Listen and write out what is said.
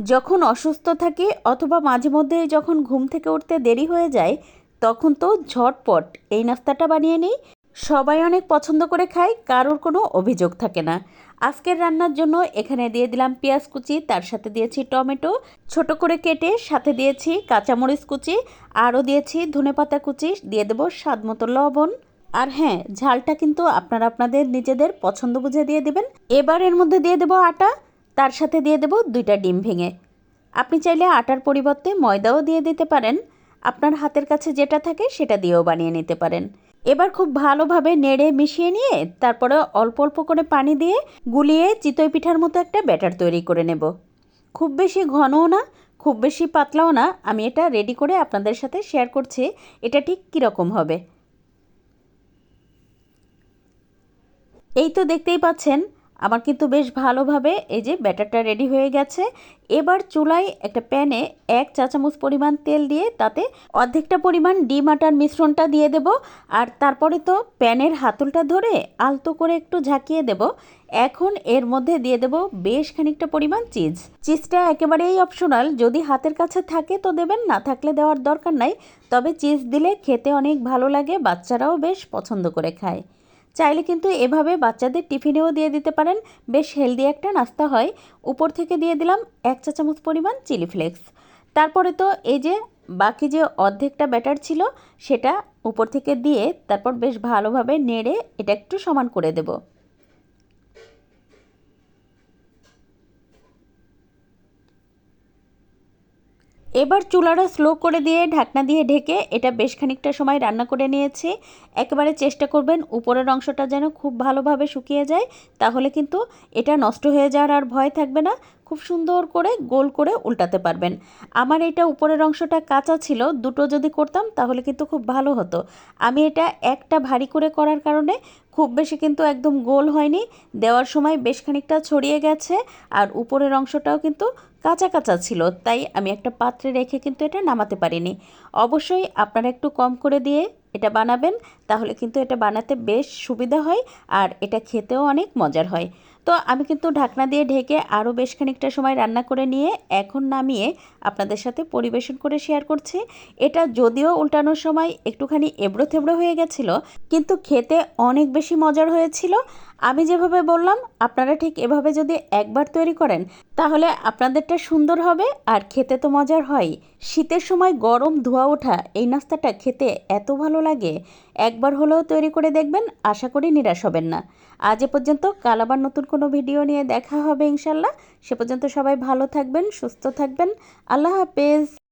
যখন অসুস্থ থাকি অথবা মাঝে মধ্যে যখন ঘুম থেকে উঠতে দেরি হয়ে যায়, তখন তো ঝটপট এই নাস্তাটা বানিয়ে নিই। সবাই অনেক পছন্দ করে খায়, কারোর কোনো অভিযোগ থাকে না। আজকের রান্নার জন্য এখানে দিয়ে দিলাম পেঁয়াজ কুচি, তার সাথে দিয়েছি টমেটো। ছোট করে কেটে সাথে দিয়েছি কাঁচামরিচ কুচি, আরও দিয়েছি ধনেপাতা কুচি, দিয়ে দেবো স্বাদ মতো লবণ। আর হ্যাঁ ঝালটা কিন্তু আপনারা আপনাদের নিজেদের পছন্দ বুঝে দিয়ে দেবেন। এবার এর মধ্যে দিয়ে দেবো আটা। তার সাথে দিয়ে দেবো দুইটা ডিম ভেঙে। আপনি চাইলে আটার পরিবর্তে ময়দাও দিয়ে দিতে পারেন। আপনার হাতের কাছে যেটা থাকে সেটা দিয়েও বানিয়ে নিতে পারেন। এবার খুব ভালোভাবে নেড়ে মিশিয়ে নিয়ে তারপরে অল্প অল্প করে পানি দিয়ে গুলিয়ে চিতই পিঠার মতো একটা ব্যাটার তৈরি করে নেব। খুব বেশি ঘনও না, খুব বেশি পাতলাও না। আমি এটা রেডি করে আপনাদের সাথে শেয়ার করছি, এটা ঠিক কীরকম হবে। এই তো দেখতেই পাচ্ছেন আমার কিন্তু বেশ ভালোভাবে এই যে ব্যাটারটা রেডি হয়ে গেছে। এবার চুলায় একটা প্যানে এক চা চামচ পরিমাণ তেল দিয়ে তাতে অর্ধেকটা পরিমাণ ডিম আটার মিশ্রণটা দিয়ে দেব। আর তারপরে তো প্যানের হাতলটা ধরে আলতো করে একটু ঝাঁকিয়ে দেব। এখন এর মধ্যে দিয়ে দেব বেশ খানিকটা পরিমাণ চিজ। চিজটা একেবারেই অপশনাল। যদি হাতের কাছে থাকে তো দেবেন, না থাকলে দেওয়ার দরকার নাই। তবে চিজ দিলে খেতে অনেক ভালো লাগে, বাচ্চারাও বেশ পছন্দ করে খায়। চাইলে কিন্তু এভাবে বাচ্চাদের টিফিনেও দিয়ে দিতে পারেন। বেশ হেলদি একটা নাস্তা হয়। উপর থেকে দিয়ে দিলাম এক চা চামচ পরিমাণ চিলি ফ্লেক্স। তারপরে তো এই যে বাকি যে অর্ধেকটা ব্যাটার ছিল, সেটা উপর থেকে দিয়ে তারপর বেশ ভালোভাবে নেড়ে এটা একটু সমান করে দেবো। এবার চুলাটা স্লো করে দিয়ে ঢাকনা দিয়ে ঢেকে এটা বেশ খানিকটা সময় রান্না করে নিয়েছি। একেবারে চেষ্টা করবেন উপরের অংশটা যেন খুব ভালোভাবে শুকিয়ে যায়, তাহলে কিন্তু এটা নষ্ট হয়ে যাওয়ার আর ভয় থাকবে না। খুব সুন্দর করে গোল করে উল্টাতে পারবেন। আমার এটা উপরের অংশটা কাঁচা ছিল, দুটো যদি করতাম তাহলে কিন্তু খুব ভালো হতো। আমি এটা একটা ভারী করে করার কারণে খুব বেশি কিন্তু একদম গোল হয়নি। দেওয়ার সময় বেশ খানিকটা ছড়িয়ে গেছে আর উপরের অংশটাও কিন্তু কাঁচা কাঁচা ছিল, তাই আমি একটা পাত্রে রেখে কিন্তু এটা নামাতে পারিনি। অবশ্যই আপনারা একটু কম করে দিয়ে এটা বানাবেন, তাহলে কিন্তু এটা বানাতে বেশ সুবিধা হয় আর এটা খেতেও অনেক মজার হয়। তো আমি কিন্তু ঢাকনা দিয়ে ঢেকে আরও বেশ খানিকটা সময় রান্না করে নিয়ে এখন নামিয়ে আপনাদের সাথে পরিবেশন করে শেয়ার করছি। এটা যদিও উল্টানোর সময় একটুখানি এবড়ো থেবড়ো হয়ে গেছিল, কিন্তু খেতে অনেক বেশি মজার হয়েছিল। আমি যেভাবে বললাম, আপনারা ঠিক এভাবে যদি একবার তৈরি করেন, তাহলে আপনাদেরটা সুন্দর হবে আর খেতে তো মজার হয়। শীতের সময় গরম ধোয়া ওঠা এই নাস্তাটা খেতে এত ভালো লাগে। একবার হলেও তৈরি করে দেখবেন, আশা করি নিরাশ হবেন না। আজ এ পর্যন্ত, কাল আবার নতুন কোনো ভিডিও নিয়ে দেখা হবে ইনশাল্লাহ। সে পর্যন্ত সবাই ভালো থাকবেন, সুস্থ থাকবেন। আল্লাহ হাফেজ।